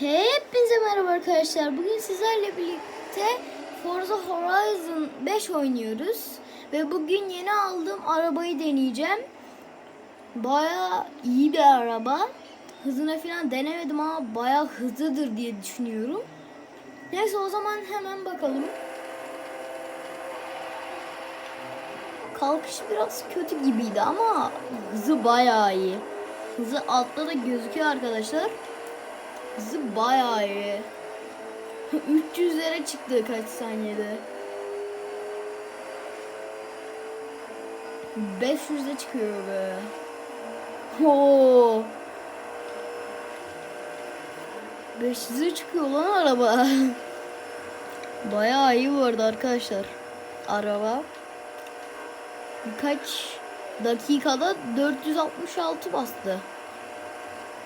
Hepinize merhaba arkadaşlar. Bugün sizlerle birlikte Forza Horizon 5 oynuyoruz. Ve bugün yeni aldığım arabayı deneyeceğim. Baya iyi bir araba. Hızına falan denemedim ama baya hızlıdır diye düşünüyorum. Neyse o zaman hemen bakalım. Kalkış biraz kötü gibiydi ama hızı bayağı iyi. Hızı altta da gözüküyor arkadaşlar. Hızı bayağı iyi. 300'lere çıktı kaç saniyede. 500'e çıkıyor be. Oo. 500'e çıkıyor lan araba. Bayağı iyi arada arkadaşlar. Araba. Birkaç dakikada 466 bastı.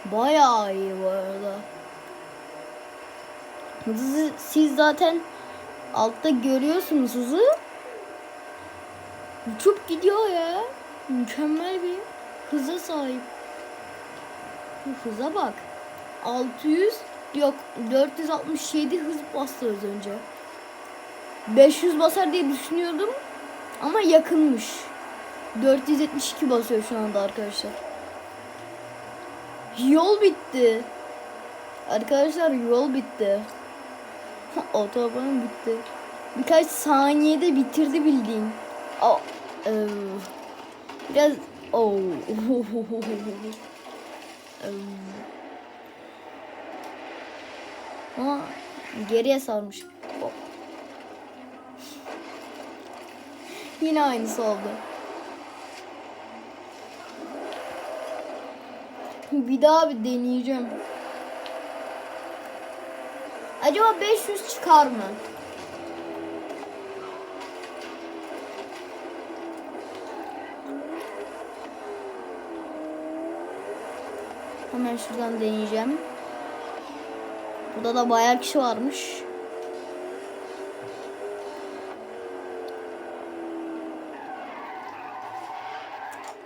Bayağı iyi bu arada. Siz zaten altta görüyorsunuz hızı. Uçup gidiyor ya. Mükemmel bir hıza sahip. Bu hıza bak. 600 yok 467 hız bastı az önce. 500 basar diye düşünüyordum ama yakınmış. 472 basıyor şu anda arkadaşlar. Yol bitti. Arkadaşlar yol bitti. Otoban bitti. Birkaç saniyede bitirdi bildiğin. Aa, eee, biraz oh. Eee. Ama geriye sarmış. Hop. Yine aynısı oldu. Bir daha bir deneyeceğim. Acaba 500 çıkar mı? Hemen şuradan deneyeceğim. Burada da bayağı kişi varmış.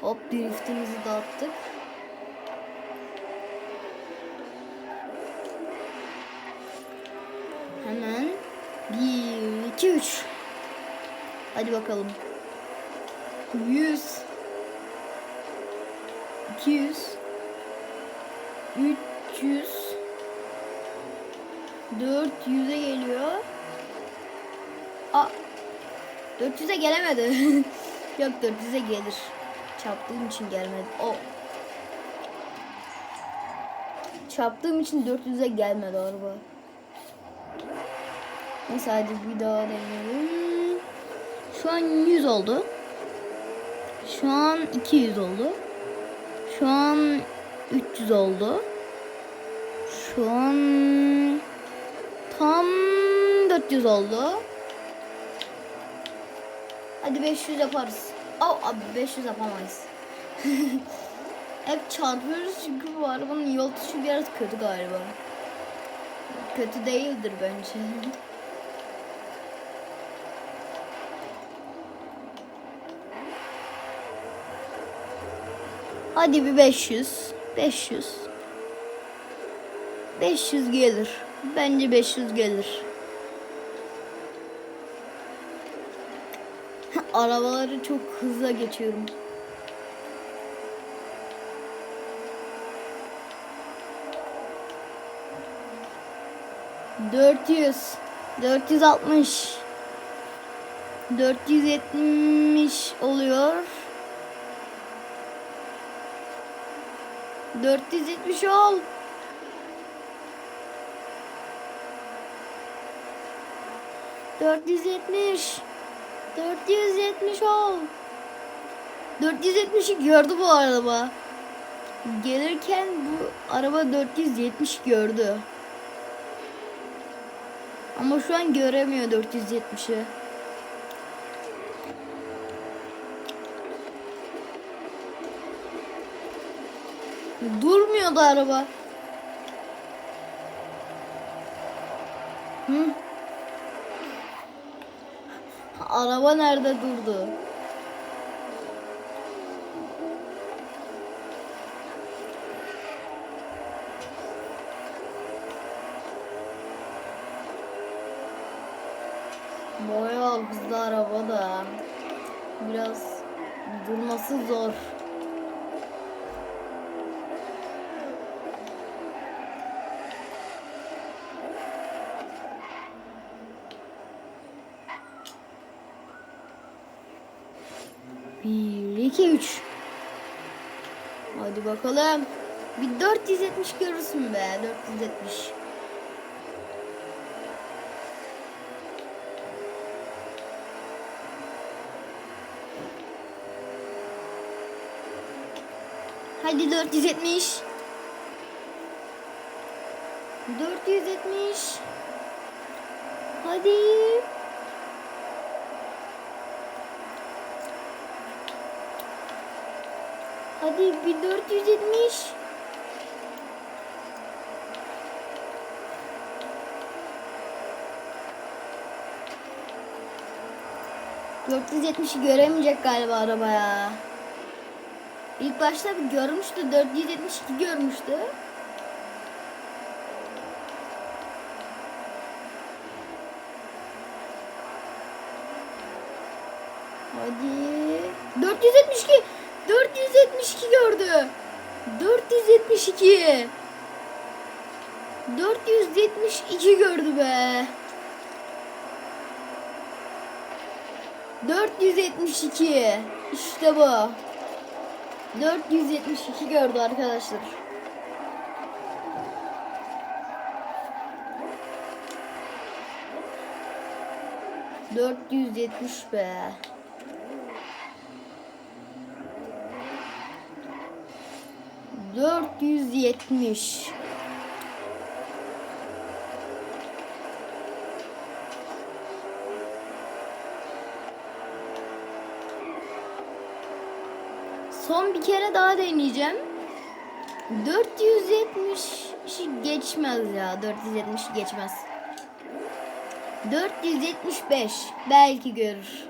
Hop driftimizi dağıttık. Hemen 1 2 3 Hadi bakalım. 100 200 300 400'e geliyor. Aa 400'e gelemedi. Yok 400'e gelir. Çarptığım için gelmedi. O. Çarptığım için 400'e gelmedi araba. Neyse hadi bir daha deneyelim. Şu an 100 oldu. Şu an 200 oldu. Şu an 300 oldu. Şu an tam 400 oldu. Hadi 500 yaparız. Oh, abi 500 yapamayız. Hep çarpıyoruz çünkü bu arabanın yol tutuşu biraz kötü galiba. Kötü değildir bence. Hadi bir 500. 500. 500 gelir. Bence 500 gelir. Arabaları çok hızlı geçiyorum. Dört yüz, dört yüz altmış, dört yüz yetmiş oluyor. Dört yüz yetmiş ol. Dört yüz yetmiş. 470 ol. 470'i gördü bu araba. Gelirken bu araba 470 gördü. Ama şu an göremiyor 470'i. Durmuyordu araba. Hı? Araba nerede durdu? Boya var bizde arabada. Biraz durması zor. Bir, iki, üç. Hadi bakalım. Bir 470 görürsün be. 470. Hadi 470. 470. Hadi. Hadi bir 470. ...470'i göremeyecek galiba araba ya. İlk başta görmüştü. 472 görmüştü. Hadi. 472. 472 gördü. 472. 472 gördü be. 472. İşte bu. 472 gördü arkadaşlar. Dört yüz yetmiş be. Dört yüz yetmiş. Son bir kere daha deneyeceğim. 470 geçmez ya. 470 geçmez. 475 belki görür.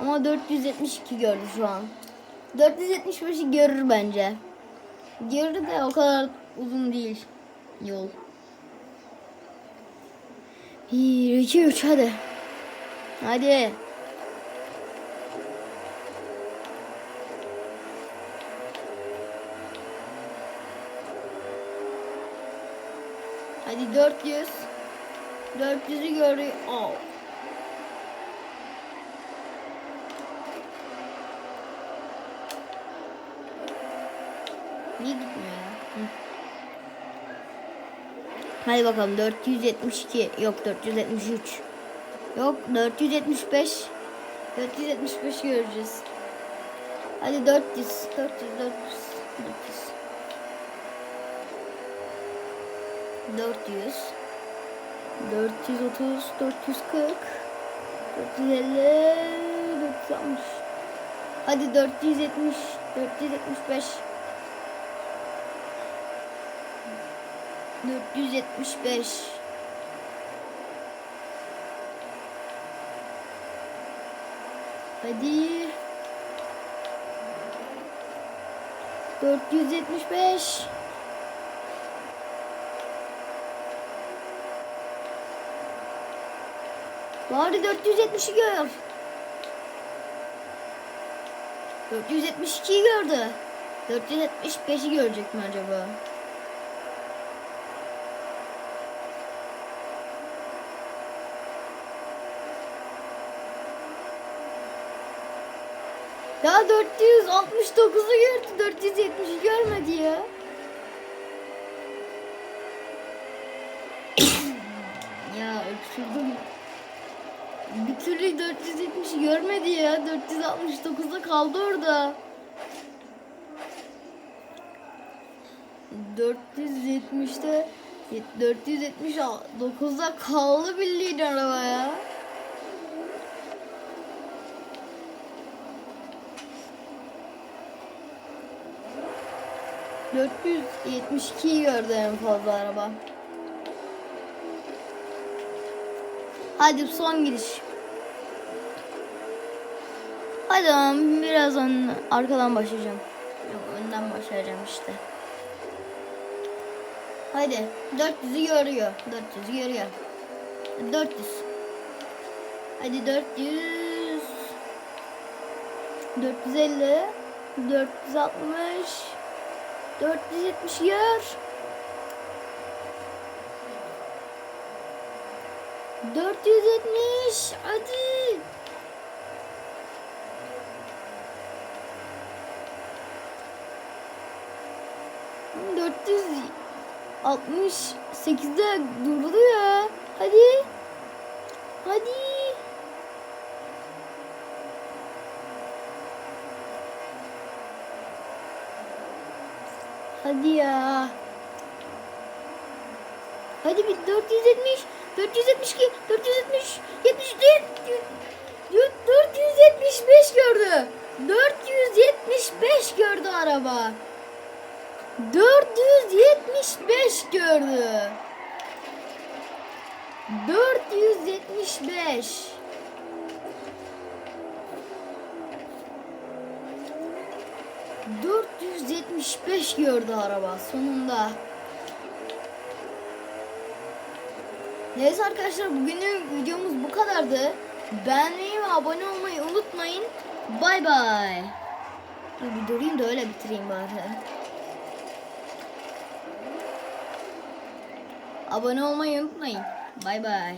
Ama 472 gördü şu an. 475'i görür bence. Görür de o kadar uzun değil yol. 1 2 3 hadi. Hadi. Hadi 400. 400'ü görüyor. Oh. Niye gitmiyor ya? Hı. Hadi bakalım 472 yok 473 yok 475 475 göreceğiz. Hadi 400 400 400 400 400 430 440 450 460 Hadi 470 475 475 Hadi 475 Bari 470'i gör. 472'yi gördü. 475'i görecek mi acaba? Ya 469'u gördü. 470'i görmedi ya. ya öksürdüm. Bir türlü 470'i görmedi ya. 469'da kaldı orada. 470'te 479'da kaldı bildiğin araba ya. ...472'yi gördü en fazla araba. Hadi son gidiş. Hadi biraz ön, arkadan başlayacağım. Yok önden başlayacağım işte. Hadi 400'ü görüyor. 400'ü görüyor. 400. Hadi 400. 450. 460. 470 gör. 470. Hadi. Dört yüz altmış sekizde durdu ya. Hadi. Hadi. Hadi ya. Hadi bir 470, 472, 470, 74, 475 gördü. 475 gördü araba. 475 gördü. 475. ...475 gördü araba sonunda. Neyse arkadaşlar bugünün videomuz bu kadardı. Beğenmeyi ve abone olmayı unutmayın. Bay bay. Dur bir durayım da öyle bitireyim bari. Abone olmayı unutmayın. Bay bay.